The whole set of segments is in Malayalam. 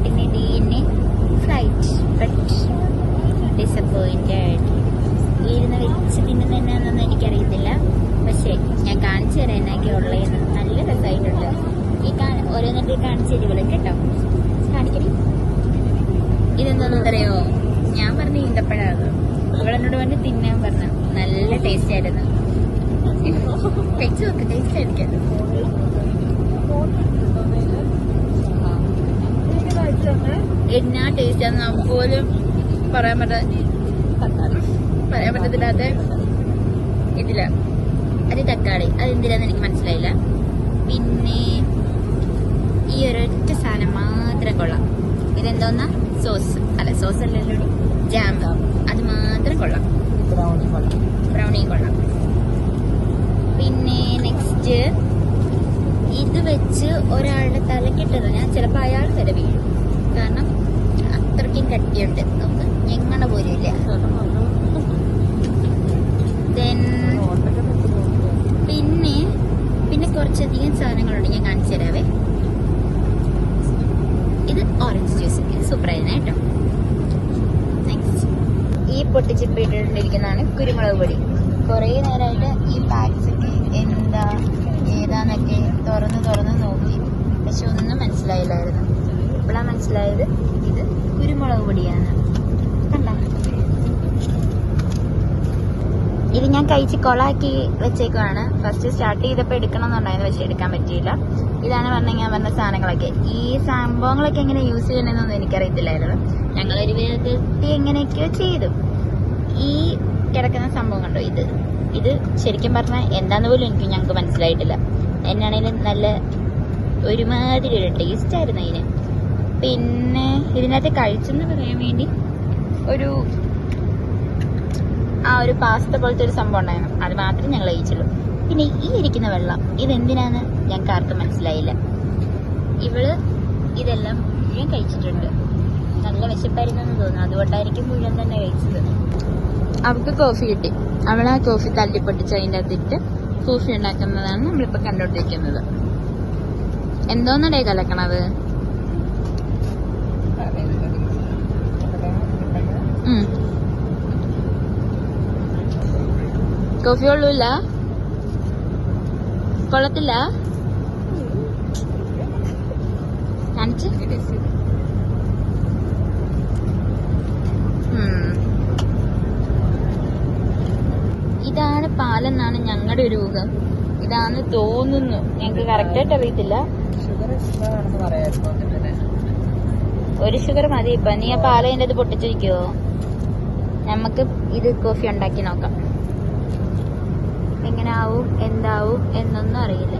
പാട്ടിന് a ഫ്ലൈറ്റ് but disappointed. ഇരുന്ന് വെച്ച് തിന്നുന്നതെന്നാണെന്നൊന്നും എനിക്കറിയത്തില്ല. പക്ഷേ ഞാൻ കാണിച്ചു തരാം എന്നൊക്കെ ഉള്ളതെന്ന് നല്ല രസമായിട്ടുണ്ട്. ഈ ഓരോന്നിട്ട് കാണിച്ചു തരുമല്ലോ കേട്ടോ. കാണിക്കണേ ഇതെന്താണെന്ന് അറിയോ ഞാൻ പറഞ്ഞ ഈന്തപ്പഴാണ്. അവളെന്നോട് പറഞ്ഞ് തിന്നാൻ പറഞ്ഞു. നല്ല ടേസ്റ്റ് ആയിരുന്നു. കഴിച്ചു നോക്ക് ടേസ്റ്റ് ആയിരിക്കും. എന്നാ ടേസ്റ്റ് ആണെന്ന് നമുക്ക് പോലും പറയാൻ പറ്റ പറയാൻ പറ്റത്തില്ലാത്ത ഇതില. അത് തക്കാളി. അതെന്തിനാന്ന് എനിക്ക് മനസ്സിലായില്ല. പിന്നെ ഈ ഒരൊറ്റ സാധനം മാത്രം കൊള്ളാം. ഇതെന്തോന്നാ? സോസ്. അല്ല സോസ് അല്ലല്ലോ ജാം. അത് മാത്രം കൊള്ളാം. ബ്രൗണി കൊള്ളാം. പിന്നെ നെക്സ്റ്റ് ഇത് വെച്ച് ഒരാളുടെ തലക്കിട്ടെറിഞ്ഞാൽ ചിലപ്പോൾ അയാൾ വരെ വീഴും. കാരണം അത്രയ്ക്കും കട്ടിയുണ്ട്. നമുക്ക് ഞങ്ങളുടെ പോലും ഇല്ല പിന്നെ പിന്നെ കുറച്ചധികം സാധനങ്ങളുണ്ട് ഞാൻ കാണിച്ചു തരാവേ. ഇത് ഓറഞ്ച് ജ്യൂസ് സൂപ്പറായിരുന്നു കേട്ടോ. ഈ പൊട്ടിച്ചിപ്പ് ഇട്ടിട്ടുണ്ടിരിക്കുന്നതാണ് കുരുമുളക് പൊടി. കുറേ നേരമായിട്ട് ഈ പാക്സ് എന്താ ഏതാന്നൊക്കെ തുറന്ന് തുറന്ന് നോക്കി. പക്ഷെ ഒന്നും മനസ്സിലായില്ലായിരുന്നു. ഇപ്പോഴാണ് മനസ്സിലായത്? ഇത് കുരുമുളക് പൊടിയാണ്. ഇത് ഞാൻ കഴിച്ച് കൊളാക്കി വെച്ചേക്കുവാണ്. ഫസ്റ്റ് സ്റ്റാർട്ട് ചെയ്തപ്പോൾ എടുക്കണം എന്നുണ്ടായിരുന്നു പക്ഷെ എടുക്കാൻ പറ്റിയില്ല. ഇതാണ് പറഞ്ഞ ഞാൻ പറഞ്ഞ സാധനങ്ങളൊക്കെ. ഈ സംഭവങ്ങളൊക്കെ എങ്ങനെ യൂസ് ചെയ്യണമെന്നൊന്നും എനിക്കറിയത്തില്ലായിരുന്നു. ഞങ്ങളൊരു വിധത്തിൽ എങ്ങനെയൊക്കെയോ ചെയ്തു. ഈ കിടക്കുന്ന സംഭവം കണ്ടോ? ഇത്. ഇത് ശരിക്കും പറഞ്ഞാൽ എന്താന്ന് പോലും എനിക്ക് ഞങ്ങൾക്ക് മനസ്സിലായിട്ടില്ല. എന്നാണേലും നല്ല ഒരുമാതിരി ഒരു ടേസ്റ്റ് ആയിരുന്നു ഇതിന് പിന്നെ ഇതിനകത്ത് കഴിച്ചെന്ന് പറയാൻ വേണ്ടി ഒരു ആ ഒരു പാസ്ത പോലത്തെ ഒരു സംഭവം ഉണ്ടായിരുന്നു. അത് മാത്രമേ ഞങ്ങൾ കഴിച്ചുള്ളൂ. പിന്നെ ഈ ഇരിക്കുന്ന വെള്ളം ഇതെന്തിനാന്ന് ഞങ്ങൾക്ക് ആർക്കും മനസ്സിലായില്ല. ഇവൾ ഇതെല്ലാം മുഴുവൻ കഴിച്ചിട്ടുണ്ട്. നല്ല വിശപ്പായിരുന്നു എന്ന് തോന്നുന്നു. അതുകൊണ്ടായിരിക്കും മുഴുവൻ തന്നെ കഴിച്ചത്. അവൾക്ക് കോഫി കിട്ടി. അവൾ ആ കോഫി തല്ലിപ്പൊട്ടിച്ച് അതിന്റെ അകത്തിട്ട് കോഫി ഉണ്ടാക്കുന്നതാണ് നമ്മളിപ്പോൾ കണ്ടുകൊണ്ടിരിക്കുന്നത്. എന്തോന്നടേ കലക്കണത്? കോഫി കൊള്ളൂല കൊള്ളത്തില്ല? കാണിച്ച്. ഇതാണ് പാലെന്നാണ് ഞങ്ങളുടെ ഒരു ഊഹം. ഇതാന്ന് തോന്നുന്നു. ഞങ്ങൾക്ക് കറക്റ്റായിട്ട് അറിയത്തില്ല. ഒരു ഷുഗർ മതി. ഇപ്പൊ നീ ആ പാലതിന്റെ അത് പൊട്ടിച്ചിരിക്കുവോ? നമുക്ക് ഇത് കോഫി ഉണ്ടാക്കി നോക്കാം. എങ്ങനെ ആവും എന്താവും എന്നൊന്നും അറിയില്ല.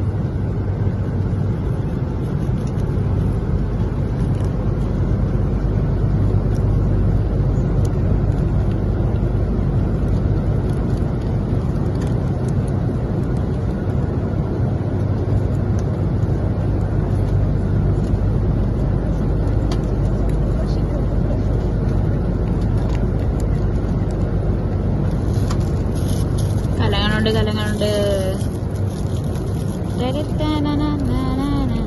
കലങ്ങളുണ്ട് കലങ്ങളുണ്ട്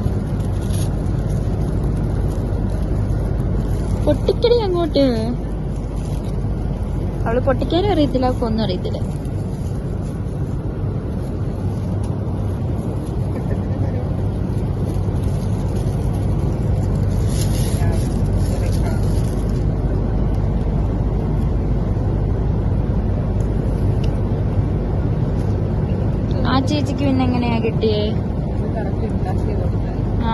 പൊട്ടിക്കടി അങ്ങോട്ട്. അവൾ പൊട്ടിക്കാനും അറിയത്തില്ല അവൾക്ക് ഒന്നും അറിയത്തില്ല. ചേച്ചിക്ക് പിന്നെ എങ്ങനെയാ കിട്ടിയേ? ആ.